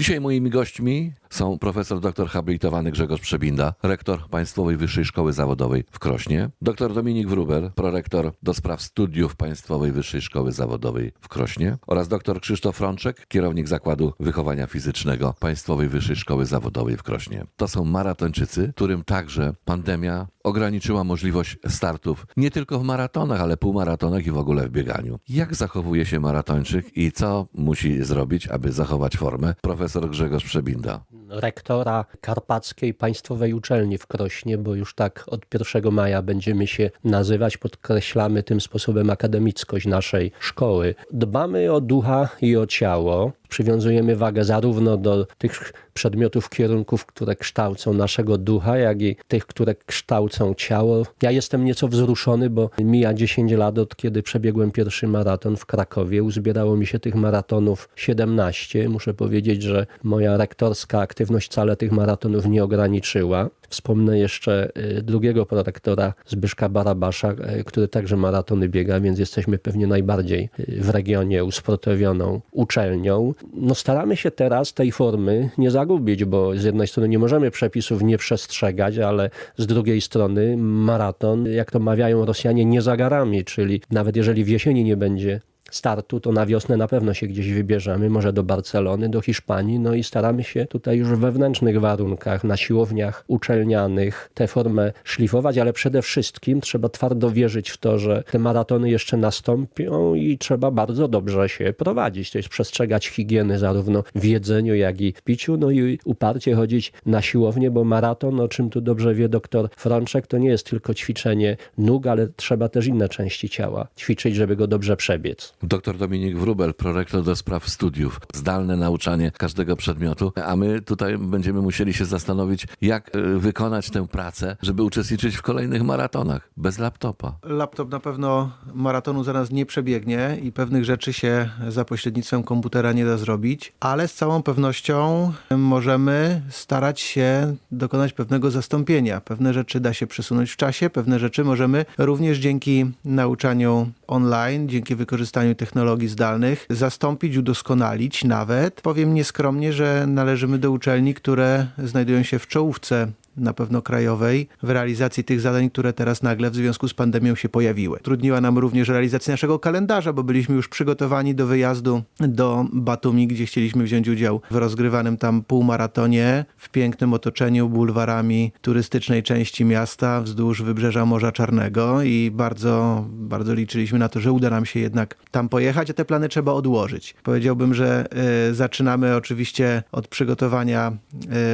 Dzisiaj moimi gośćmi są profesor dr habilitowany Grzegorz Przebinda, rektor Państwowej Wyższej Szkoły Zawodowej w Krośnie, dr Dominik Wruber, prorektor do spraw studiów Państwowej Wyższej Szkoły Zawodowej w Krośnie oraz dr Krzysztof Frączek, kierownik Zakładu Wychowania Fizycznego Państwowej Wyższej Szkoły Zawodowej w Krośnie. To są maratończycy, którym także pandemia ograniczyła możliwość startów nie tylko w maratonach, ale półmaratonach i w ogóle w bieganiu. Jak zachowuje się maratończyk i co musi zrobić, aby zachować formę? Profesor Grzegorz Przebinda. Rektora Karpackiej Państwowej Uczelni w Krośnie, bo już tak od 1 maja będziemy się nazywać, podkreślamy tym sposobem akademickość naszej szkoły. Dbamy o ducha i o ciało przywiązujemy wagę zarówno do tych przedmiotów, kierunków, które kształcą naszego ducha, jak i tych, które kształcą ciało. Ja jestem nieco wzruszony, bo mija 10 lat od kiedy przebiegłem pierwszy maraton w Krakowie. Uzbierało mi się tych maratonów 17. Muszę powiedzieć, że moja rektorska aktywność wcale tych maratonów nie ograniczyła. Wspomnę jeszcze y, drugiego prorektora Zbyszka Barabasza, y, który także maratony biega, więc jesteśmy pewnie najbardziej y, w regionie usportowioną uczelnią. No staramy się teraz tej formy nie zagubić, bo z jednej strony nie możemy przepisów nie przestrzegać, ale z drugiej strony maraton, jak to mawiają Rosjanie, nie za garami, czyli nawet jeżeli w jesieni nie będzie startu, to na wiosnę na pewno się gdzieś wybierzemy, może do Barcelony, do Hiszpanii, no i staramy się tutaj już w wewnętrznych warunkach, na siłowniach uczelnianych tę formę szlifować, ale przede wszystkim trzeba twardo wierzyć w to, że te maratony jeszcze nastąpią i trzeba bardzo dobrze się prowadzić, to jest przestrzegać higieny zarówno w jedzeniu, jak i w piciu, no i uparcie chodzić na siłownię, bo maraton, o czym tu dobrze wie doktor Frączek, to nie jest tylko ćwiczenie nóg, ale trzeba też inne części ciała ćwiczyć, żeby go dobrze przebiec. Dr Dominik Wrubel, prorektor do spraw studiów, zdalne nauczanie każdego przedmiotu, a my tutaj będziemy musieli się zastanowić, jak e, wykonać tę pracę, żeby uczestniczyć w kolejnych maratonach bez laptopa. Laptop na pewno maratonu za nas nie przebiegnie i pewnych rzeczy się za pośrednictwem komputera nie da zrobić, ale z całą pewnością możemy starać się dokonać pewnego zastąpienia. Pewne rzeczy da się przesunąć w czasie, pewne rzeczy możemy również dzięki nauczaniu online, dzięki wykorzystaniu technologii zdalnych zastąpić, udoskonalić nawet. Powiem nieskromnie, że należymy do uczelni, które znajdują się w czołówce na pewno krajowej w realizacji tych zadań, które teraz nagle w związku z pandemią się pojawiły. Trudniła nam również realizacja naszego kalendarza, bo byliśmy już przygotowani do wyjazdu do Batumi, gdzie chcieliśmy wziąć udział w rozgrywanym tam półmaratonie w pięknym otoczeniu bulwarami turystycznej części miasta wzdłuż wybrzeża Morza Czarnego i bardzo, bardzo liczyliśmy na to, że uda nam się jednak tam pojechać, a te plany trzeba odłożyć. Powiedziałbym, że y, zaczynamy oczywiście od przygotowania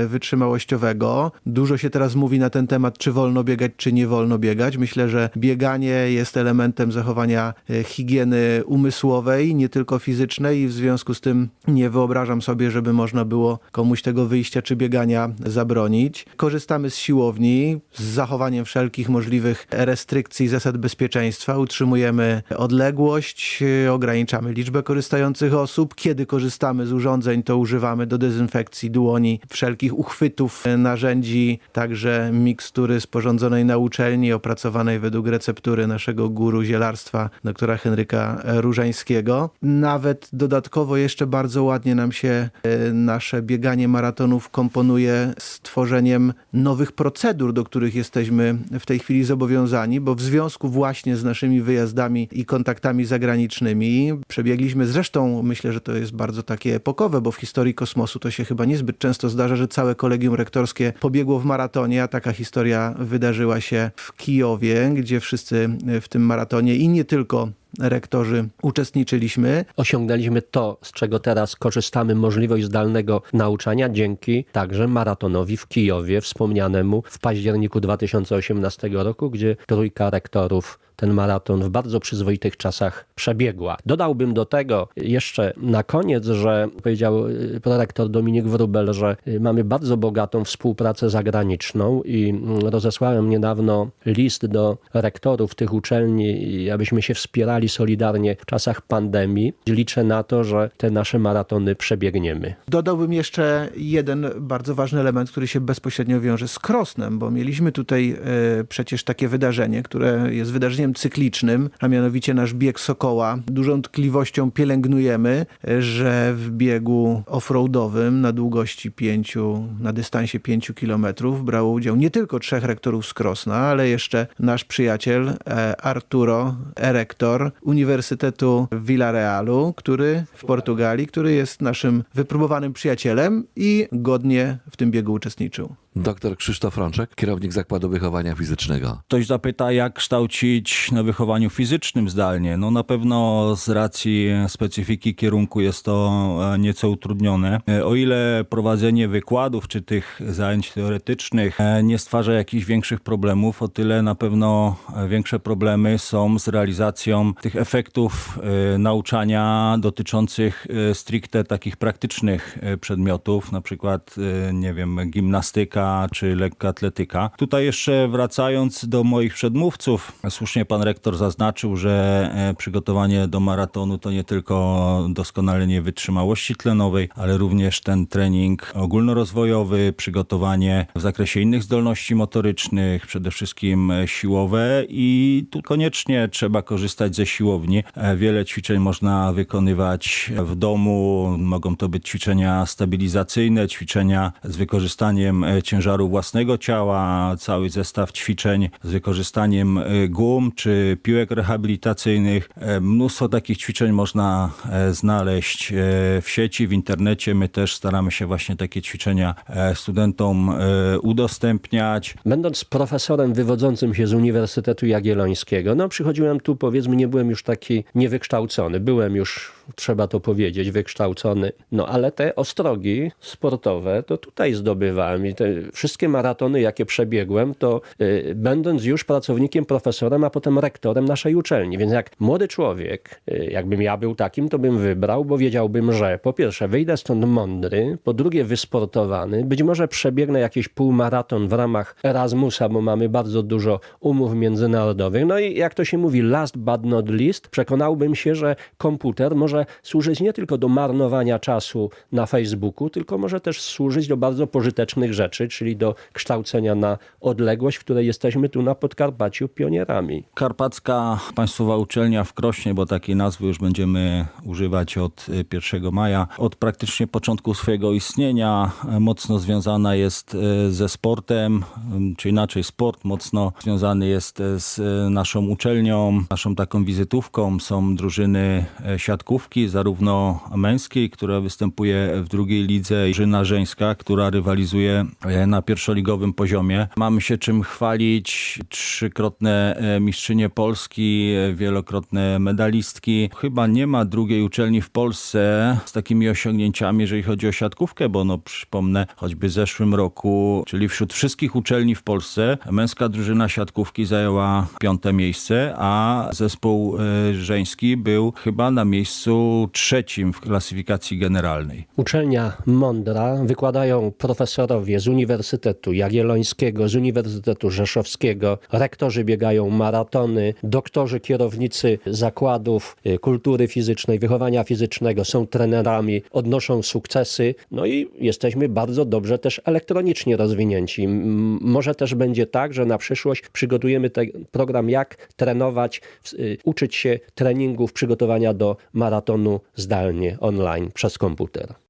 y, wytrzymałościowego. Dużo Dużo się teraz mówi na ten temat, czy wolno biegać, czy nie wolno biegać. Myślę, że bieganie jest elementem zachowania e, higieny umysłowej, nie tylko fizycznej i w związku z tym nie wyobrażam sobie, żeby można było komuś tego wyjścia czy biegania zabronić. Korzystamy z siłowni z zachowaniem wszelkich możliwych restrykcji, zasad bezpieczeństwa. Utrzymujemy odległość, e, ograniczamy liczbę korzystających osób. Kiedy korzystamy z urządzeń, to używamy do dezynfekcji dłoni wszelkich uchwytów, e, także mikstury sporządzonej na uczelni, opracowanej według receptury naszego guru zielarstwa, doktora Henryka Różańskiego. Nawet dodatkowo jeszcze bardzo ładnie nam się e, nasze bieganie maratonów komponuje z tworzeniem nowych procedur, do których jesteśmy w tej chwili zobowiązani, bo w związku właśnie z naszymi wyjazdami i kontaktami zagranicznymi przebiegliśmy zresztą, myślę, że to jest bardzo takie epokowe, bo w historii kosmosu to się chyba niezbyt często zdarza, że całe kolegium rektorskie pobiegło w maratonie, a taka historia wydarzyła się w Kijowie, gdzie wszyscy w tym maratonie i nie tylko rektorzy uczestniczyliśmy. Osiągnęliśmy to, z czego teraz korzystamy, możliwość zdalnego nauczania dzięki także maratonowi w Kijowie, wspomnianemu w październiku 2018 roku, gdzie trójka rektorów ten maraton w bardzo przyzwoitych czasach przebiegła. Dodałbym do tego jeszcze na koniec, że powiedział y, prorektor Dominik Wrubel, że y, mamy bardzo bogatą współpracę zagraniczną i mm, rozesłałem niedawno list do rektorów tych uczelni, abyśmy się wspierali wspierali solidarnie w czasach pandemii. Liczę na to, że te nasze maratony przebiegniemy. Dodałbym jeszcze jeden bardzo ważny element, który się bezpośrednio wiąże z Krosnem, bo mieliśmy tutaj e, przecież takie wydarzenie, które jest wydarzeniem cyklicznym, a mianowicie nasz bieg Sokoła. Dużą tkliwością pielęgnujemy, e, że w biegu offroadowym na długości pięciu, na dystansie 5 kilometrów brało udział nie tylko trzech rektorów z Krosna, ale jeszcze nasz przyjaciel e, Arturo, rektor Uniwersytetu w Villarealu, który w Portugalii, który jest naszym wypróbowanym przyjacielem i godnie w tym biegu uczestniczył. Dr Krzysztof Rączek, kierownik Zakładu Wychowania Fizycznego. Ktoś zapyta, jak kształcić na wychowaniu fizycznym zdalnie. No na pewno z racji specyfiki kierunku jest to e, nieco utrudnione. E, O ile prowadzenie wykładów czy tych zajęć teoretycznych e, nie stwarza jakichś większych problemów, o tyle na pewno większe problemy są z realizacją tych efektów nauczania dotyczących stricte takich praktycznych przedmiotów, na przykład, nie wiem, gimnastyka czy lekkoatletyka. Tutaj jeszcze wracając do moich przedmówców, słusznie pan rektor zaznaczył, że e, przygotowanie do maratonu to nie tylko doskonalenie wytrzymałości tlenowej, ale również ten trening ogólnorozwojowy, przygotowanie w zakresie innych zdolności motorycznych, przede wszystkim e, siłowe i tu koniecznie trzeba korzystać ze siłowni. E, Wiele ćwiczeń można wykonywać w domu, mogą to być ćwiczenia stabilizacyjne, ćwiczenia z wykorzystaniem e, ciężaru własnego ciała, cały zestaw ćwiczeń z wykorzystaniem e, gum czy piłek rehabilitacyjnych. E, Mnóstwo takich ćwiczeń można e, znaleźć w sieci, w internecie. My też staramy się właśnie takie ćwiczenia studentom udostępniać. Będąc profesorem wywodzącym się z Uniwersytetu Jagiellońskiego, no przychodziłem tu, powiedzmy, nie byłem już taki niewykształcony. Byłem już, trzeba to powiedzieć, wykształcony. No ale te ostrogi sportowe, to tutaj zdobywałem i te wszystkie maratony, jakie przebiegłem, to y, będąc już pracownikiem, profesorem, a potem rektorem naszej uczelni. Więc jak młody człowiek, y, jakbym ja był takim, to bym wybrał, bo wiedziałbym, że po pierwsze wyjdę stąd mądry, po drugie wysportowany, być może przebiegnę jakiś półmaraton w ramach Erasmusa, bo mamy bardzo dużo umów międzynarodowych. No i jak to się mówi, last but not least, przekonałbym się, że komputer może służyć nie tylko do marnowania czasu na Facebooku, tylko może też służyć do bardzo pożytecznych rzeczy, czyli do kształcenia na odległość, w której jesteśmy tu na Podkarpaciu pionierami. Karpacka Państwowa Uczelnia w Krośnie, bo takiej nazwy już będziemy używać od y, 1 maja, od praktycznie początku swojego istnienia e, mocno związana jest e, ze sportem, czy inaczej sport mocno związany jest e, z naszą uczelnią, naszą taką wizytówką. Są drużyny siatkówki, zarówno męskiej, która występuje w drugiej lidze, i drużyna żeńska, która rywalizuje na pierwszoligowym poziomie. Mamy się czym chwalić. Trzykrotne e, mistrzynie Polski, e, wielokrotne medalistki. Chyba nie ma drugiej uczelni w Polsce z takimi osiągnięciami, jeżeli chodzi o siatkówkę, bo no przypomnę, choćby w zeszłym roku, czyli wśród wszystkich uczelni w Polsce, męska drużyna siatkówki zajęła piąte miejsce, a zespół e, żeński był chyba na miejscu trzecim w klasyfikacji generalnej. Uczelnia mądra, wykładają profesorowie z Uniwersytetu Jagiellońskiego, z Uniwersytetu Rzeszowskiego, rektorzy biegają maratony, doktorzy, kierownicy zakładów y, kultury fizycznej, wychowania fizycznego są trenerami, odnoszą sukcesy, no i jesteśmy bardzo dobrze też elektronicznie rozwinięci. Może też będzie tak, że na przyszłość przygotujemy program, jak trenować, y, uczyć się treningów, przygotowania do maratonu zdalnie, online, przez komputer.